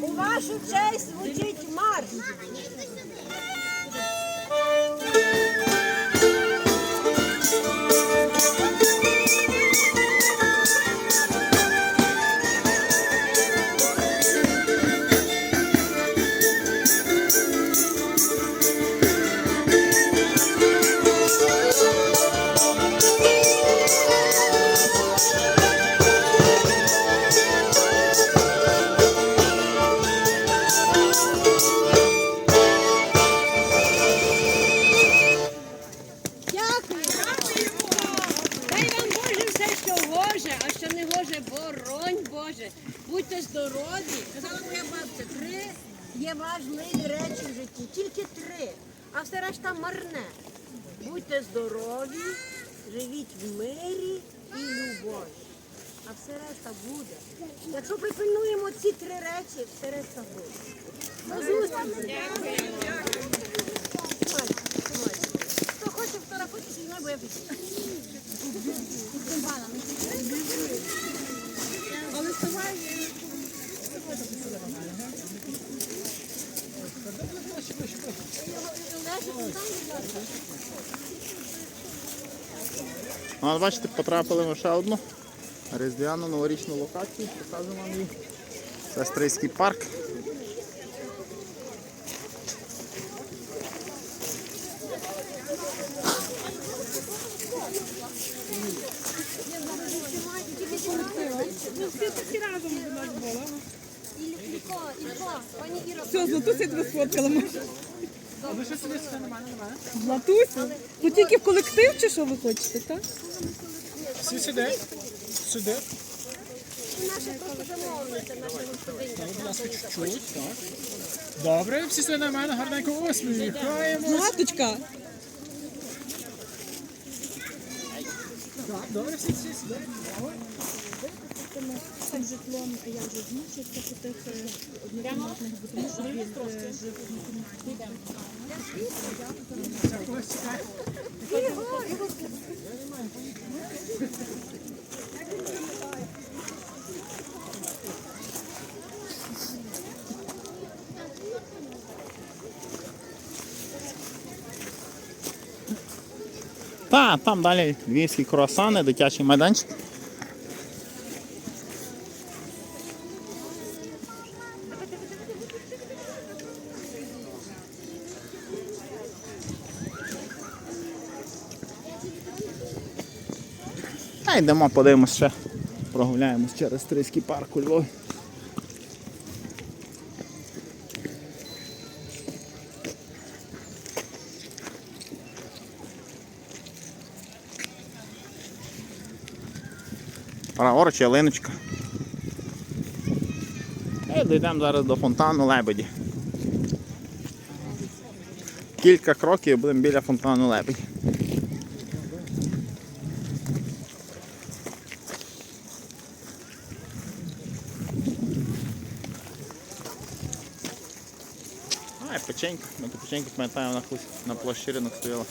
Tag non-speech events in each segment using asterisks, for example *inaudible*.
У вашу честь звучить марш. Боже. Будьте здорові. Казала моя бабця, три є важливі речі в житті. Тільки три. А все решта марне. Будьте здорові, живіть в мирі і любові. А все решта буде. Якщо припильнуємо ці три речі, все решта буде. До зустрічі. Хто хоче зі мною, бо я пишу. Ну, бачите, потрапили ми ще одну різдвяну новорічну локацію. Покажемо вам її. Це Стрийський парк. Іро, Все, Златуся тебе сфоткала. може. Златуся? Ну тільки в колектив чи що ви хочете, так? Всі сюди. Сюди. наша просто замовлення, наша господиня. Будь ласка, чуть-чуть. Так. Добре, всі сюди на мене гарненько усміхаємо. Златочка, Так, добре, всі, всі З цим житлом я вже змучився по тих однокімнатних, бо тому що він е, жив Та, там далі львівські круасани, дитячий майданчик. Та йдемо, подивимось ще. Прогуляємось через Стрийський парк у Львові. Праворуч ялиночка. І дійдемо зараз до фонтану Лебеді. Кілька кроків і будемо біля фонтану Лебеді. А, печенька. Ми ту печеньку пам'ятаємо на, площі ринок стояла.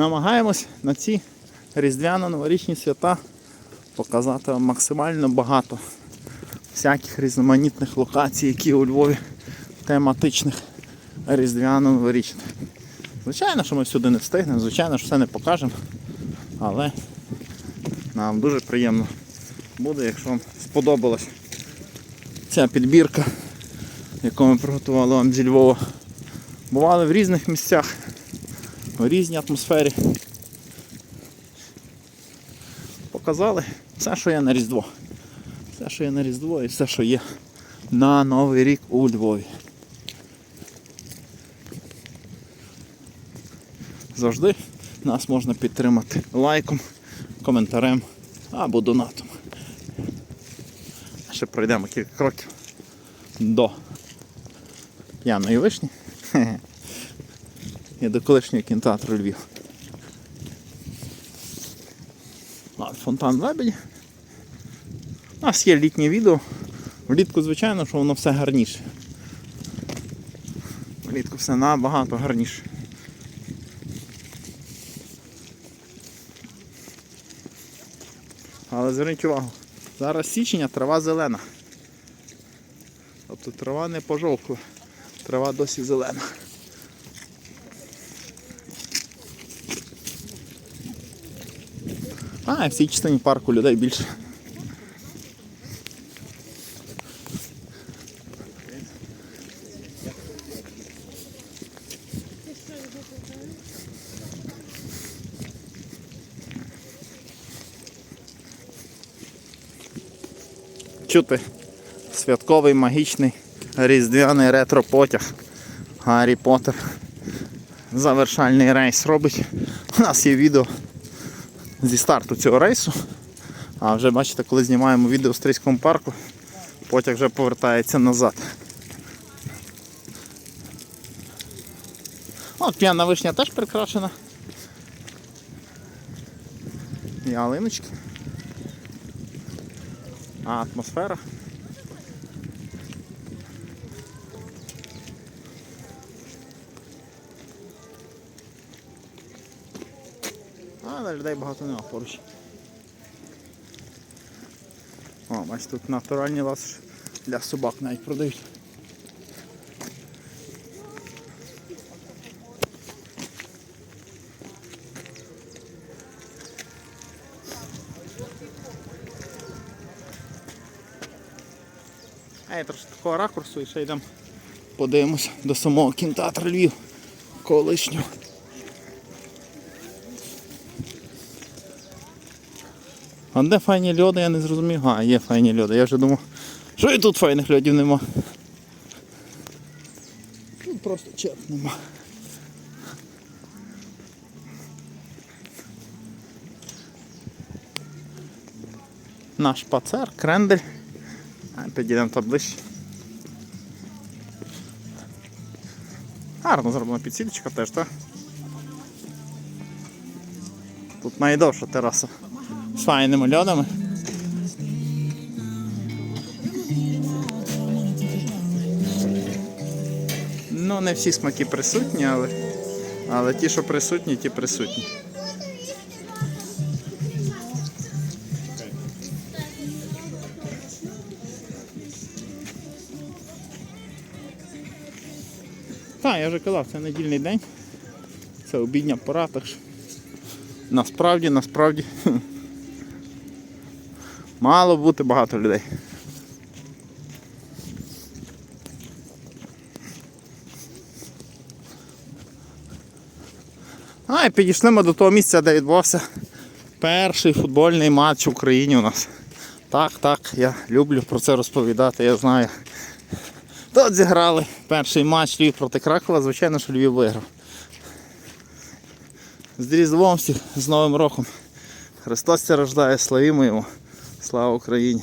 Намагаємось на ці різдвяно-новорічні свята показати максимально багато всяких різноманітних локацій, які у Львові тематичних різдвяно-новорічних. Звичайно, що ми сюди не встигнемо, звичайно, що все не покажемо, але нам дуже приємно буде, якщо вам сподобалась ця підбірка, яку ми приготували вам зі Львова. Бували в різних місцях, в різній атмосфері. Показали все, що є на Різдво. Все, що є на Різдво і все, що є на Новий рік у Львові. Завжди нас можна підтримати лайком, коментарем або донатом. Ще пройдемо кілька кроків до п'яної вишні *laughs* і до колишнього кінотеатру Львів. Фонтан лебеді. У нас є літнє відео. Влітку, звичайно, що воно все гарніше. Влітку все набагато гарніше. Але зверніть увагу, зараз січень, а трава зелена. Тобто трава не пожовкла, трава досі зелена. А, в цій частині парку людей більше. Чути святковий магічний різдвяний ретро-потяг. Гаррі Поттер. Завершальний рейс робить. У нас є відео зі старту цього рейсу. А вже бачите, коли знімаємо відео в Стрийському парку, потяг вже повертається назад. От п'яна вишня теж прикрашена. І Ялиночки. А атмосфера. Але людей багато нема поруч. О, бачите, тут натуральні лас для собак навіть продають. А я трошки такого ракурсу і ще йдемо подивимось до самого кінотеатру Львів колишнього. А де файні льоди, я не зрозумів. А, є файні льоди. Я вже думав, що і тут файних льодів нема. Тут просто черг нема. Наш пацер, крендель. Підійдемо тут ближче. Гарно зроблена підсіточка теж, так? Тут найдовша тераса з файними льодами. Ну, не всі смаки присутні, але, але ті, що присутні, ті присутні. Так, я вже казав, це недільний день. Це обідня пора, так що насправді, насправді *laughs* мало бути багато людей. А, і підійшли ми до того місця, де відбувався перший футбольний матч в Україні у нас. Так, так, я люблю про це розповідати, я знаю. Тут зіграли перший матч Львів проти Кракова, звичайно, що Львів виграв. З Різдвом всіх, з Новим роком. Христос це рождає, славімо його. Слава Україні!